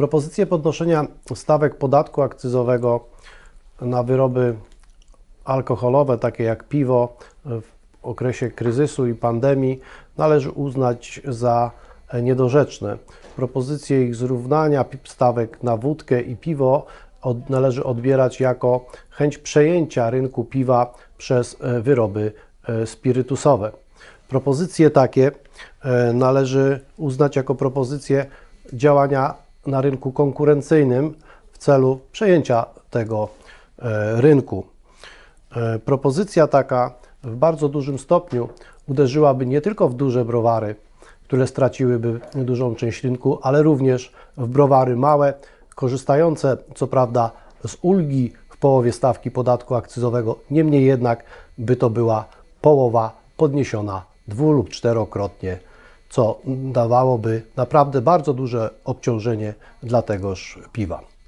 Propozycje podnoszenia stawek podatku akcyzowego na wyroby alkoholowe, takie jak piwo, w okresie kryzysu i pandemii należy uznać za niedorzeczne. Propozycje ich zrównania stawek na wódkę i piwo od, należy odbierać jako chęć przejęcia rynku piwa przez e, wyroby e, spirytusowe. Propozycje takie e, należy uznać jako propozycje działania na rynku konkurencyjnym w celu przejęcia tego e, rynku. E, Propozycja taka w bardzo dużym stopniu uderzyłaby nie tylko w duże browary, które straciłyby dużą część rynku, ale również w browary małe, korzystające co prawda z ulgi w połowie stawki podatku akcyzowego, niemniej jednak by to była połowa podniesiona dwu lub czterokrotnie, co dawałoby naprawdę bardzo duże obciążenie dla tegoż piwa.